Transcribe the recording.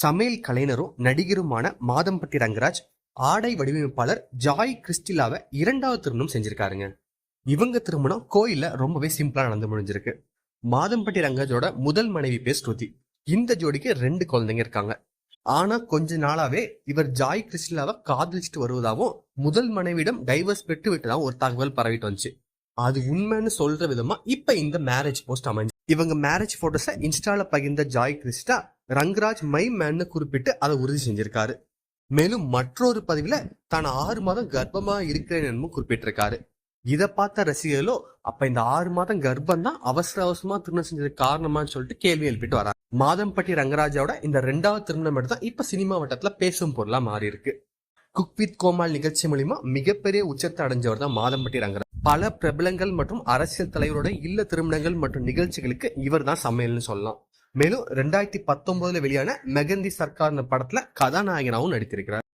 சமையல் கலைஞரும் நடிகருமான மாதம்பட்டி ரங்கராஜ் ஆடை வடிவமைப்பாளர் ஜாய் கிறிஸ்டிலாவை இரண்டாவது திருமணம் செஞ்சிருக்காருங்க. இவங்க திருமணம் கோயில்ல ரொம்பவே சிம்பிளா நடந்து முடிஞ்சிருக்கு. மாதம்பட்டி ரங்கராஜோட முதல் மனைவி பேர் ஸ்ருதி. இந்த ஜோடிக்கு ரெண்டு குழந்தைங்க இருக்காங்க. ஆனா கொஞ்ச நாளாவே இவர் ஜாய் கிறிஸ்டிலாவை காதலிச்சுட்டு வருவதாகவும் முதல் மனைவியிடம் டைவர்ஸ் பெற்று விட்டதாகவும் ஒரு தகவல் பரவிட்டு வந்துச்சு. அது உண்மைன்னு சொல்ற விதமா இப்ப இந்த மேரேஜ் போஸ்ட் அமைஞ்சு இவங்க மேரேஜ் போட்டோஸை இன்ஸ்டால பகிர்ந்த ஜாய் கிறிஸ்டா ரங்கராஜ் மை மேன்னு குறிப்பிட்டு அதை உறுதி செஞ்சிருக்காரு. மேலும் மற்றொரு பதிவுல தான் ஆறு மாதம் கர்ப்பமா இருக்கிறேன்னு குறிப்பிட்டிருக்காரு. இதை பார்த்த ரசிகர்களோ அப்ப இந்த ஆறு மாதம் கர்ப்பம் தான் அவசர அவசரமா திருமணம் செஞ்சது காரணமான்னு சொல்லிட்டு கேள்வி எழுப்பிட்டு வராங்க. மாதம்பட்டி ரங்கராஜோட இந்த ரெண்டாவது திருமணம் மட்டும் தான் இப்ப சினிமா வட்டத்துல பேசும் பொருளா மாறி இருக்கு குக் வித் கோமால் நிகழ்ச்சி மூலியமா மிகப்பெரிய உச்சத்தை அடைஞ்சவர் தான் மாதம்பட்டி ரங்கராஜ். பல பிரபலங்கள் மற்றும் அரசியல் தலைவரோட இல்ல திருமணங்கள் மற்றும் நிகழ்ச்சிகளுக்கு இவர் தான் சமையல்னு சொல்லலாம். மேலும் ரெண்டாயிரத்தி பத்தொன்பதுல வெளியான மெகந்தி சர்க்கார்னு படத்துல கதாநாயகனாகவும் நடித்திருக்கிறார்.